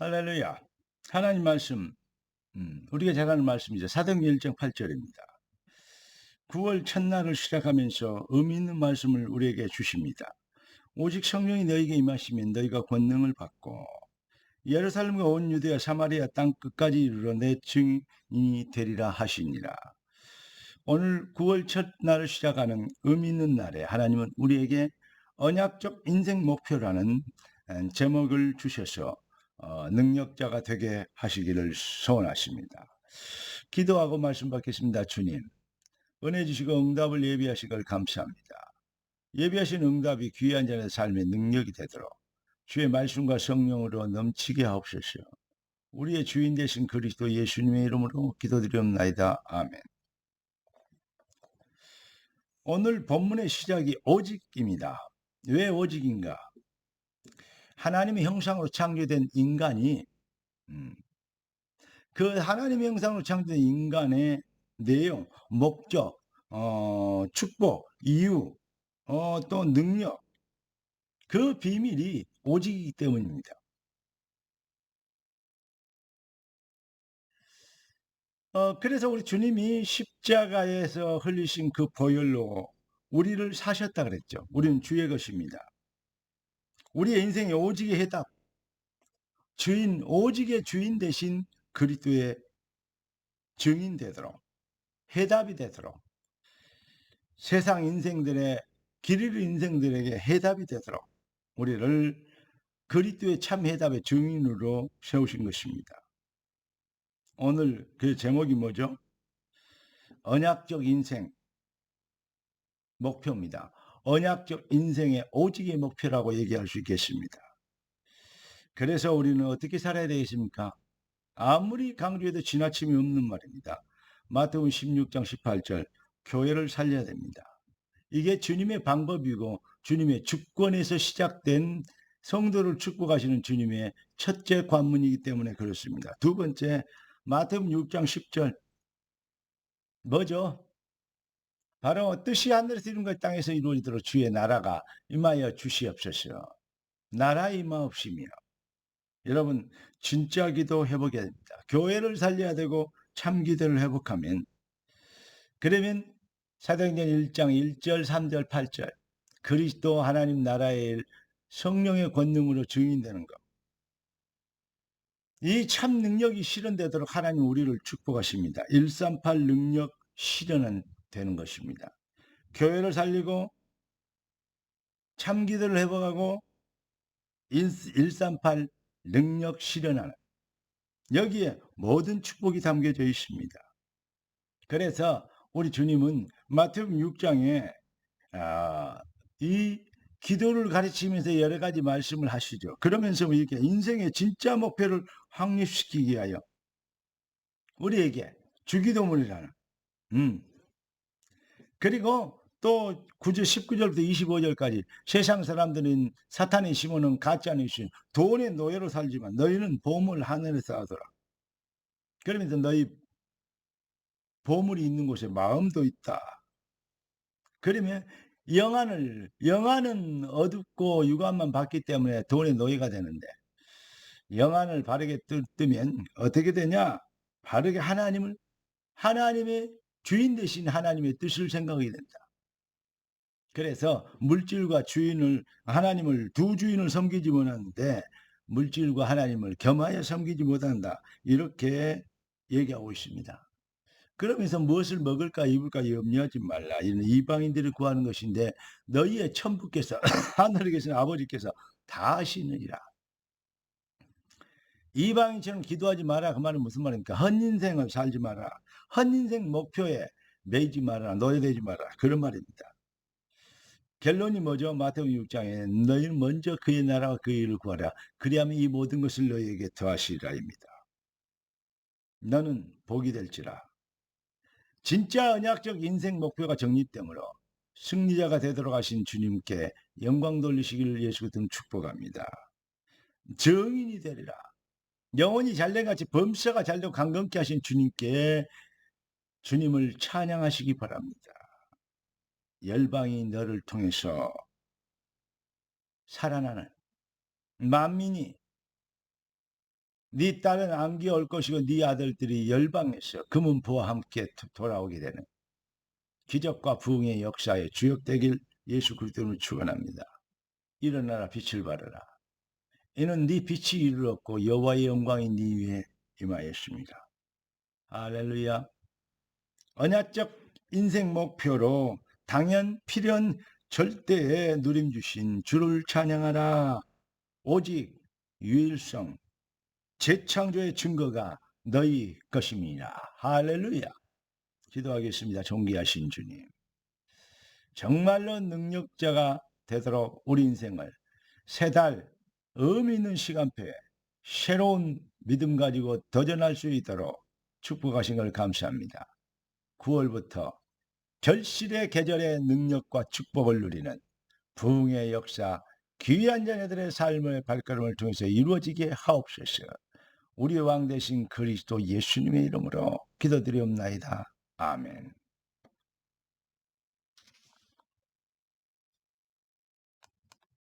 할렐루야. 하나님 말씀, 음, 우리가 잘 아는 말씀이죠. 사도행전 1장 8절입니다. 9월 첫날을 시작하면서 의미 있는 말씀을 우리에게 주십니다. 오직 성령이 너희에게 임하시면 너희가 권능을 받고 예루살렘과 온 유대와 사마리아 땅 끝까지 이르러 내 증인이 되리라 하시니라. 오늘 9월 첫날을 시작하는 의미 있는 날에 하나님은 우리에게 언약적 인생 목표라는 제목을 주셔서 어, 능력자가 되게 하시기를 소원하십니다. 기도하고 말씀 받겠습니다. 주님, 은혜 주시고 응답을 예비하시길 감사합니다. 예비하신 응답이 귀한 자의 삶의 능력이 되도록 주의 말씀과 성령으로 넘치게 하옵소서. 우리의 주인 되신 그리스도 예수님의 이름으로 기도드리옵나이다. 아멘. 오늘 본문의 시작이 오직입니다. 왜 오직인가? 하나님의 형상으로 창조된 인간이 음, 그 하나님의 형상으로 창조된 인간의 내용, 목적, 어, 축복, 이유, 어, 또 능력 그 비밀이 오직이기 때문입니다. 어, 그래서 우리 주님이 십자가에서 흘리신 그 보혈로 우리를 사셨다 그랬죠. 우리는 주의 것입니다. 우리의 인생의 오직의 해답, 주인, 오직의 주인 대신 그리스도의 증인 되도록, 해답이 되도록, 세상 인생들의 길 잃은 인생들에게 해답이 되도록 우리를 그리스도의 참 해답의 증인으로 세우신 것입니다. 오늘 그 제목이 뭐죠? 언약적 인생 목표입니다. 언약적 인생의 오직의 목표라고 얘기할 수 있겠습니다. 그래서 우리는 어떻게 살아야 되겠습니까? 아무리 강조해도 지나침이 없는 말입니다. 마태복음 16장 18절 교회를 살려야 됩니다. 이게 주님의 방법이고 주님의 주권에서 시작된 성도를 축복하시는 주님의 첫째 관문이기 때문에 그렇습니다. 두 번째 마태복음 6장 10절 뭐죠? 바로 뜻이 하늘에서 이룬 것 땅에서 이루어지도록 주의 나라가 임하여 주시옵소서. 나라 임하옵시며. 여러분 진짜 기도 회복해야 됩니다. 교회를 살려야 되고 참 기도를 회복하면 그러면 사도행전 1장 1절 3절 8절 그리스도 하나님 나라의 성령의 권능으로 증인되는 것. 이 참 능력이 실현되도록 하나님 우리를 축복하십니다. 138 능력 실현은 되는 것입니다. 교회를 살리고 참기도를 회복하고 138 능력 실현하는 여기에 모든 축복이 담겨져 있습니다. 그래서 우리 주님은 마태복음 6장에 아, 이 기도를 가르치면서 여러 가지 말씀을 하시죠. 그러면서 이렇게 인생의 진짜 목표를 확립시키기 위하여 우리에게 주기도문이라는 음, 그리고 또 9절 19절부터 25절까지 세상 사람들은 사탄의 심어는 가짜 뉴스 돈의 노예로 살지만 너희는 보물 하늘에서 하더라. 그러면서 너희 보물이 있는 곳에 마음도 있다. 그러면 영안을 영안은 어둡고 유관만 받기 때문에 돈의 노예가 되는데 영안을 바르게 뜨면 어떻게 되냐? 바르게 하나님을 하나님의 주인 대신 하나님의 뜻을 생각하게 된다. 그래서 물질과 주인을 하나님을 두 주인을 섬기지 못하는데 물질과 하나님을 겸하여 섬기지 못한다. 이렇게 얘기하고 있습니다. 그러면서 무엇을 먹을까 입을까 염려하지 말라. 이는 이방인들이 구하는 것인데 너희의 천부께서 하늘에 계신 아버지께서 다 하시느니라. 이방인처럼 기도하지 마라. 그 말은 무슨 말입니까? 헌인생을 살지 마라. 헌인생 목표에 매이지 마라. 노예되지 마라. 그런 말입니다. 결론이 뭐죠? 마태복음 6장에 너희는 먼저 그의 나라와 그의 일을 구하라. 그리하면 이 모든 것을 너희에게 더하시리라입니다. 너는 복이 될지라. 진짜 언약적 인생 목표가 정립되므로 승리자가 되도록 하신 주님께 영광 돌리시기를 예수 그리스도 축복합니다. 정인이 되리라. 영혼이 잘된같이 범사가 잘되고 강건케 하신 주님께 주님을 찬양하시기 바랍니다. 열방이 너를 통해서 살아나는 만민이 네 딸은 암기 올 것이고 네 아들들이 열방에서 금은보와 함께 도- 돌아오게 되는 기적과 부흥의 역사에 주역되길 예수 그리스도를 축원합니다. 일어나라 빛을 발하라. 이는 네 빛이 이르렀고 여호와의 영광이 네 위에 임하였습니다. 할렐루야. 언약적 인생 목표로 당연 필연 절대에 누림 주신 주를 찬양하라. 오직 유일성 재창조의 증거가 너희 것입니다. 할렐루야. 기도하겠습니다. 존귀하신 주님. 정말로 능력자가 되도록 우리 인생을 세달 의미 있는 시간표에 새로운 믿음 가지고 도전할 수 있도록 축복하신 걸 감사합니다. 9월부터 결실의 계절의 능력과 축복을 누리는 부흥의 역사, 귀한 자녀들의 삶의 발걸음을 통해서 이루어지게 하옵소서. 우리 왕 대신 그리스도 예수님의 이름으로 기도드리옵나이다. 아멘.